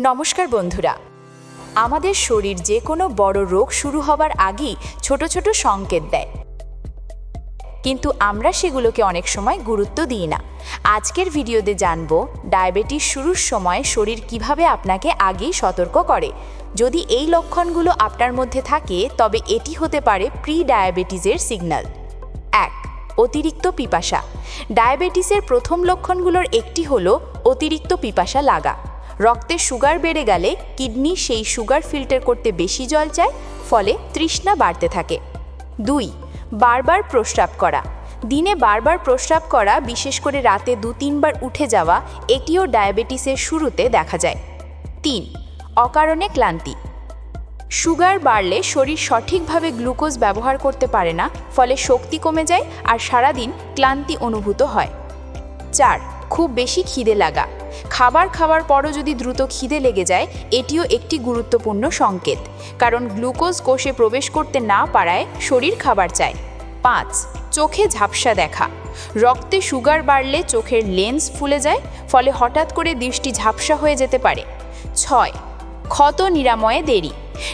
নমস্কার বন্ধুরা। আমাদের শরীর যে কোনো বড় রোগ শুরু হবার আগেই ছোট ছোট সংকেত দেয়। কিন্তু আমরা সেগুলোকে অনেক সময় গুরুত্ব দিই না। আজকের ভিডিওতে জানব, ডায়াবেটিস শুরুর সময় শরীর কীভাবে আপনাকে আগেই সতর্ক করে। যদি এই লক্ষণগুলো আপনার মধ্যে থাকে, তবে এটি হতে পারে প্রি ডায়াবেটিসের সিগন্যাল। এক, অতিরিক্ত পিপাসা। ডায়াবেটিসের প্রথম লক্ষণগুলোর একটি হলো অতিরিক্ত পিপাসা লাগা। রক্তে সুগার বেড়ে গেলে কিডনি সেই সুগার ফিল্টার করতে বেশি জল চায়, ফলে তৃষ্ণা বাড়তে থাকে। দুই, বারবার প্রস্রাব করা। দিনে বারবার প্রস্রাব করা, বিশেষ করে রাতে দু, তিনবার উঠে যাওয়া, এটিও ডায়াবেটিসের শুরুতে দেখা যায়। তিন, অকারণে ক্লান্তি। সুগার বাড়লে শরীর সঠিকভাবে গ্লুকোজ ব্যবহার করতে পারে না, ফলে শক্তি কমে যায় আর সারাদিন ক্লান্তি অনুভূত হয়। চার, খুব বেশি খিদে লাগা। খাবার খাওয়ার পরও যদি দ্রুত খিদে লেগে যায়, এটিও একটি গুরুত্বপূর্ণ সংকেত। কারণ গ্লুকোজ কোষে প্রবেশ করতে না পারায় শরীর খাবার চায়। পাঁচ, চোখে ঝাপসা দেখা। রক্তে সুগার বাড়লে চোখের লেন্স ফুলে যায়, ফলে হঠাৎ করে দৃষ্টি ঝাপসা হয়ে যেতে পারে। ছয়, ক্ষত নিরাময়ে দেরি।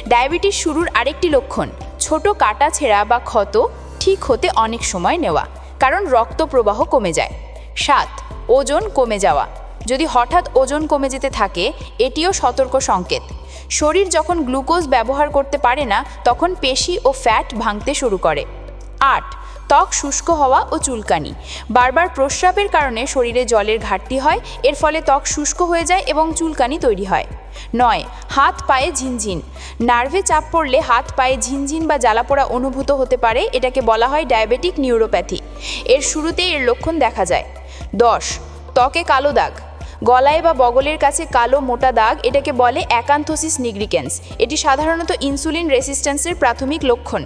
ডায়াবেটিস শুরুর আরেকটি লক্ষণ, ছোট কাটা ছেঁড়া বা ক্ষত ঠিক হতে অনেক সময় নেওয়া, কারণ রক্ত প্রবাহ কমে যায়। সাত, ওজন কমে যাওয়া। যদি হঠাৎ ওজন কমে যেতে থাকে, এটিও সতর্ক সংকেত। শরীর যখন গ্লুকোজ ব্যবহার করতে পারে না, তখন পেশি ও ফ্যাট ভাঙতে শুরু করে। আট, ত্বক শুষ্ক হওয়া ও চুলকানি। বারবার প্রস্রাবের কারণে শরীরে জলের ঘাটতি হয়, এর ফলে ত্বক শুষ্ক হয়ে যায় এবং চুলকানি তৈরি হয়। নয়, হাত পায়ে ঝিনঝিন। নার্ভে চাপ পড়লে হাত পায়ে ঝিনঝিন বা জ্বালাপোড়া অনুভূত হতে পারে, এটাকে বলা হয় ডায়াবেটিক নিউরোপ্যাথি। এর শুরুতে এর লক্ষণ দেখা যায়। দশ, ত্বকে কালো দাগ। গলায় বা বগলের কাছে কালো মোটা দাগ, এটাকে বলে অ্যাকান্থোসিস নিগ্রিকেন্স। এটি সাধারণত ইনসুলিন রেসিস্ট্যান্সের প্রাথমিক লক্ষণ।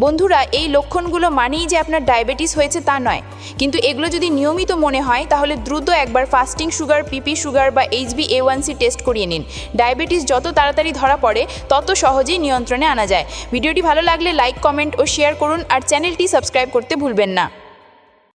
বন্ধুরা, এই লক্ষণগুলো মানেই যে আপনার ডায়াবেটিস হয়েছে তা নয়। কিন্তু এগুলো যদি নিয়মিত মনে হয়, তাহলে দ্রুত একবার ফাস্টিং সুগার, পিপি সুগার বা HB A one C test করিয়ে নিন। ডায়াবেটিস যত তাড়াতাড়ি ধরা পড়ে, তত সহজেই নিয়ন্ত্রণে আনা যায়। ভিডিওটি ভালো লাগলে লাইক, কমেন্ট ও শেয়ার করুন, আর চ্যানেলটি সাবস্ক্রাইব করতে ভুলবেন না।